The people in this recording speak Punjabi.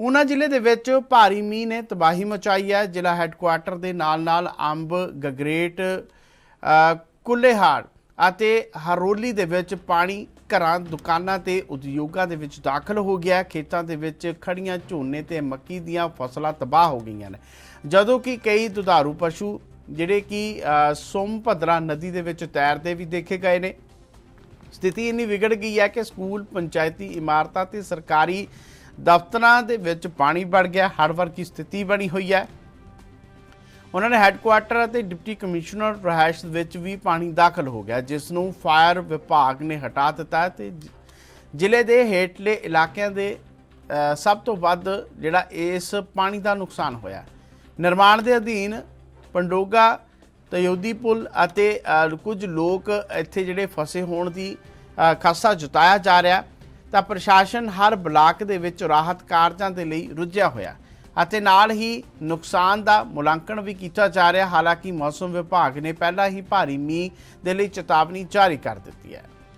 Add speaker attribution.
Speaker 1: ਉਹਨਾਂ ਜ਼ਿਲ੍ਹੇ ਦੇ ਵਿੱਚ ਭਾਰੀ ਮੀਂਹ ਨੇ ਤਬਾਹੀ ਮਚਾਈ ਹੈ। ਜ਼ਿਲ੍ਹਾ ਹੈੱਡਕੁਆਰਟਰ ਦੇ ਨਾਲ-ਨਾਲ ਅੰਬ ਗਗਰੇਟ ਕੁੱਲੇਹਾੜ ਅਤੇ ਹਰੋਲੀ ਦੇ ਵਿੱਚ ਪਾਣੀ ਘਰਾਂ ਦੁਕਾਨਾਂ ਤੇ ਉਦਯੋਗਾਂ ਦੇ ਵਿੱਚ ਦਾਖਲ ਹੋ ਗਿਆ ਖੇਤਾਂ ਦੇ ਵਿੱਚ ਖੜੀਆਂ ਝੋਨੇ ਤੇ ਮੱਕੀ ਦੀਆਂ ਫਸਲਾਂ ਤਬਾਹ ਹੋ ਗਈਆਂ ਨੇ। ਜਦੋਂ ਕਿ ਕਈ ਦੁਧਾਰੂ ਪਸ਼ੂ ਜਿਹੜੇ ਕਿ ਅ, ਸੋਮਭਦਰਾ ਨਦੀ ਦੇ ਵਿੱਚ ਤੈਰਦੇ ਵੀ ਦੇਖੇ ਗਏ ਨੇ। ਸਥਿਤੀ ਇੰਨੀ ਵਿਗੜ ਗਈ ਹੈ ਕਿ ਸਕੂਲ ਪੰਚਾਇਤੀ ਇਮਾਰਤਾਂ ਤੇ ਸਰਕਾਰੀ ਦਫ਼ਤਰਾਂ ਦੇ ਵਿੱਚ ਪਾਣੀ ਵੜ ਗਿਆ ਹੜ੍ਹ ਵਰਗੀ ਸਥਿਤੀ ਬਣੀ ਹੋਈ ਹੈ? ਉਹਨਾਂ ਨੇ ਹੈੱਡਕੁਆਰਟਰ ਅਤੇ ਡਿਪਟੀ ਕਮਿਸ਼ਨਰ ਰਹਿائش ਵਿੱਚ ਵੀ ਪਾਣੀ ਦਾਖਲ ਹੋ ਗਿਆ, ਜਿਸ ਨੂੰ ਫਾਇਰ ਵਿਭਾਗ ਨੇ ਹਟਾ ਦਿੱਤਾ ਤੇ ਜ਼ਿਲ੍ਹੇ ਦੇ ਹੇਠਲੇ ਇਲਾਕਿਆਂ ਦੇ ਸਭ ਤੋਂ ਵੱਧ ਜਿਹੜਾ ਇਸ ਪਾਣੀ ਦਾ ਨੁਕਸਾਨ ਹੋਇਆ। ਨਿਰਮਾਣ ਦੇ ਅਧੀਨ ਪੰਡੋਗਾ ਤਯੋਦੀ ਪੁਲ ਅਤੇ ਕੁਝ ਲੋਕ ਇੱਥੇ ਜਿਹੜੇ ਫਸੇ ਹੋਣ ਦੀ ਖਾਸਾ ਜਤਾਇਆ ਜਾ ਰਿਹਾ। ਤਾਂ ਪ੍ਰਸ਼ਾਸਨ ਹਰ ਬਲਾਕ ਦੇ ਵਿੱਚ ਰਾਹਤ ਕਾਰਜਾਂ ਦੇ ਲਈ ਰੁੱਝਿਆ ਹੋਇਆ ਅਤੇ ਨਾਲ ਹੀ ਨੁਕਸਾਨ ਦਾ ਮੁਲਾਂਕਣ ਵੀ ਕੀਤਾ ਜਾ ਰਿਹਾ ਹਾਲਾਂਕਿ ਮੌਸਮ ਵਿਭਾਗ ਨੇ ਪਹਿਲਾਂ ਹੀ ਭਾਰੀ ਮੀਂਹ ਦੇ ਲਈ ਚੇਤਾਵਨੀ ਜਾਰੀ ਕਰ ਦਿੱਤੀ ਹੈ।